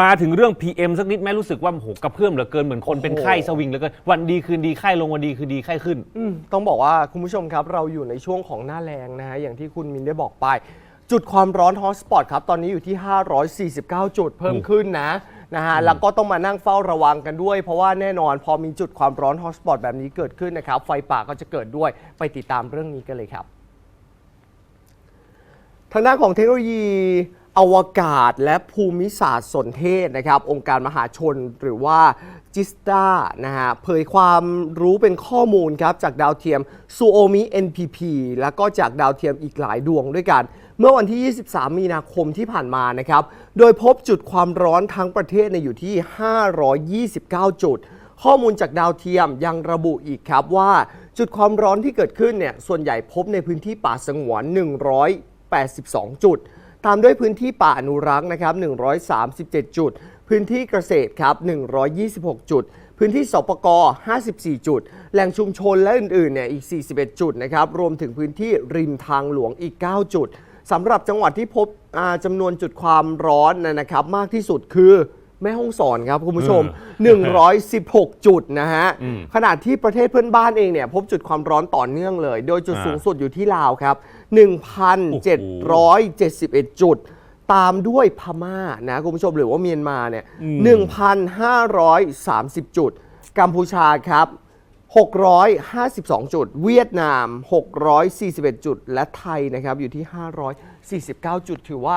มาถึงเรื่อง PM สักนิดไหมรู้สึกว่าโหกระเพื่อมเหลือเกินเหมือนคนเป็นไข้สวิงเหลือเกินวันดีคืนดีไข้ลงวันดีคืนดีไข้ขึ้น อืมต้องบอกว่าคุณผู้ชมครับเราอยู่ในช่วงของหน้าแรงนะฮะอย่างที่คุณมินได้บอกไป จุดความร้อนฮอตสปอตครับ ตอนนี้อยู่ที่ 549 จุดเพิ่มขึ้นนะนะฮะแล้วก็ต้องมานั่งเฝ้าระวังกันด้วย เพราะว่าแน่นอนพอมีจุดความร้อนฮอตสปอตแบบนี้เกิดขึ้นนะครับ ไฟป่าก็จะเกิดด้วยไปติดตามเรื่องนี้กันเลยครับ ทางด้านของเทคโนโลยี อวกาศและภูมิศาสตร์สนเทศนะครับ องค์การมหาชนหรือว่าจิสตานะฮะเผยความรู้เป็นข้อมูลครับ จากดาวเทียมซูโอมิ NPP แล้วก็จากดาวเทียมอีกหลายดวงด้วยกัน เมื่อวันที่ 23 มีนาคมที่ผ่านมานะครับ โดยพบจุดความร้อนทั้งประเทศในอยู่ที่ 529 จุด ข้อมูลจากดาวเทียมยังระบุอีกครับว่าจุดความร้อนที่เกิดขึ้นเนี่ยส่วนใหญ่พบในพื้นที่ป่าสงวน 182 จุด ตามด้วยพื้นที่ป่าอนุรักษ์นะครับ 137 จุด พื้นที่เกษตรครับ 126 จุด พื้นที่สปก54 จุด แหล่งชุมชนและอื่นๆ เนี่ย อีก 41 จุดนะครับ รวมถึงพื้นที่ริมทางหลวงอีก 9 จุด สำหรับจังหวัดที่พบจำนวนจุดความร้อนนะครับ มากที่สุดคือ แม่ฮ่องสอนครับคุณผู้ชม 116 จุดนะฮะ ขณะที่ประเทศเพื่อนบ้านเองเนี่ยพบจุดความร้อนต่อเนื่องเลย โดยจุดอ่าสูงสุดอยู่ที่ลาวครับ 1,771 จุด ตามด้วยพม่านะคุณผู้ชมหรือว่าเมียนมาเนี่ย 1,530 จุด กัมพูชาครับ 652 จุด เวียดนาม 641 จุด และไทยนะครับอยู่ที่ 549 จุดถือว่า